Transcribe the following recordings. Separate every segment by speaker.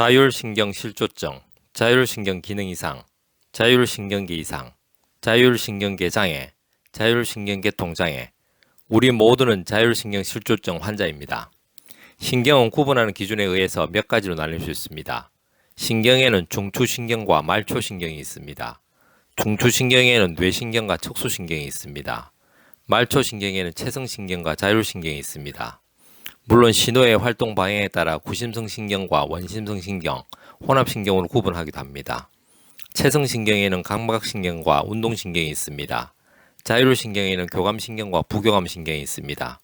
Speaker 1: 자율신경 실조증, 자율신경 기능 이상, 자율신경계 이상, 자율신경계 장애, 자율신경계통 장애. 우리 모두는 자율신경 실조증 환자입니다. 신경은 구분하는 기준에 의해서 몇 가지로 나뉠 수 있습니다. 신경에는 중추신경과 말초신경이 있습니다. 중추신경에는 뇌신경과 척수신경이 있습니다. 말초신경에는 체성신경과 자율신경이 있습니다. 물론 신호의 활동 방향에 따라 구심성 신경과 원심성 신경, 혼합신경으로 구분하기도 합니다. 체성신경에는 감각신경과 운동신경이 있습니다. 자율신경에는 교감신경과 부교감신경이 있습니다.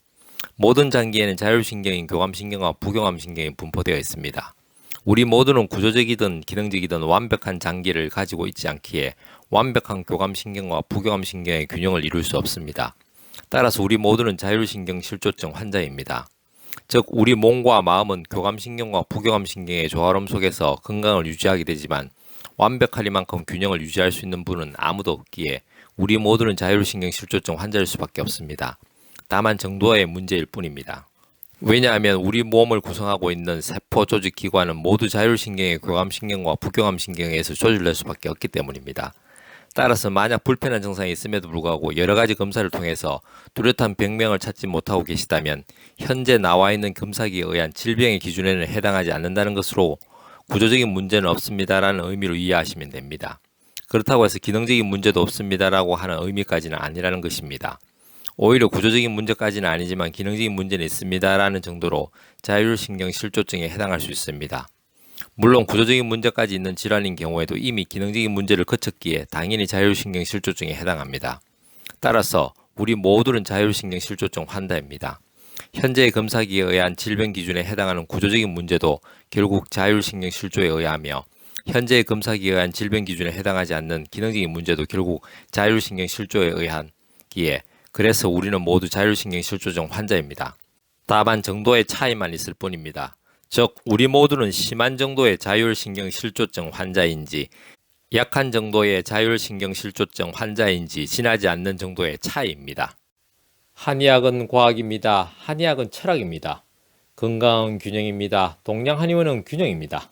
Speaker 1: 모든 장기에는 자율신경인 교감신경과 부교감신경이 분포되어 있습니다. 우리 모두는 구조적이든 기능적이든 완벽한 장기를 가지고 있지 않기에 완벽한 교감신경과 부교감신경의 균형을 이룰 수 없습니다. 따라서 우리 모두는 자율신경 실조증 환자입니다. 즉 우리 몸과 마음은 교감신경과 부교감신경의 조화름 속에서 건강을 유지하게 되지만 완벽하리만큼 균형을 유지할 수 있는 분은 아무도 없기에 우리 모두는 자율신경 실조증 환자일 수밖에 없습니다. 다만 정도의 문제일 뿐입니다. 왜냐하면 우리 몸을 구성하고 있는 세포 조직 기관은 모두 자율신경의 교감신경과 부교감신경에 의해서 조절될 수밖에 없기 때문입니다. 따라서 만약 불편한 증상이 있음에도 불구하고 여러 가지 검사를 통해서 뚜렷한 병명을 찾지 못하고 계시다면 현재 나와 있는 검사기에 의한 질병의 기준에는 해당하지 않는다는 것으로 구조적인 문제는 없습니다라는 의미로 이해하시면 됩니다. 그렇다고 해서 기능적인 문제도 없습니다라고 하는 의미까지는 아니라는 것입니다. 오히려 구조적인 문제까지는 아니지만 기능적인 문제는 있습니다라는 정도로 자율신경 실조증에 해당할 수 있습니다. 물론 구조적인 문제까지 있는 질환인 경우에도 이미 기능적인 문제를 거쳤기에 당연히 자율신경 실조증에 해당합니다. 따라서 우리 모두는 자율신경 실조증 환자입니다. 현재의 검사기에 의한 질병 기준에 해당하는 구조적인 문제도 결국 자율신경 실조에 의하며 현재의 검사기에 의한 질병 기준에 해당하지 않는 기능적인 문제도 결국 자율신경 실조에 의한 기에 그래서 우리는 모두 자율신경 실조증 환자입니다. 다만 정도의 차이만 있을 뿐입니다. 즉 우리 모두는 심한 정도의 자율신경 실조증 환자인지 약한 정도의 자율신경 실조증 환자인지 지나지 않는 정도의 차이입니다. 한의학은 과학입니다. 한의학은 철학입니다. 건강은 균형입니다. 동양 한의원은 균형입니다.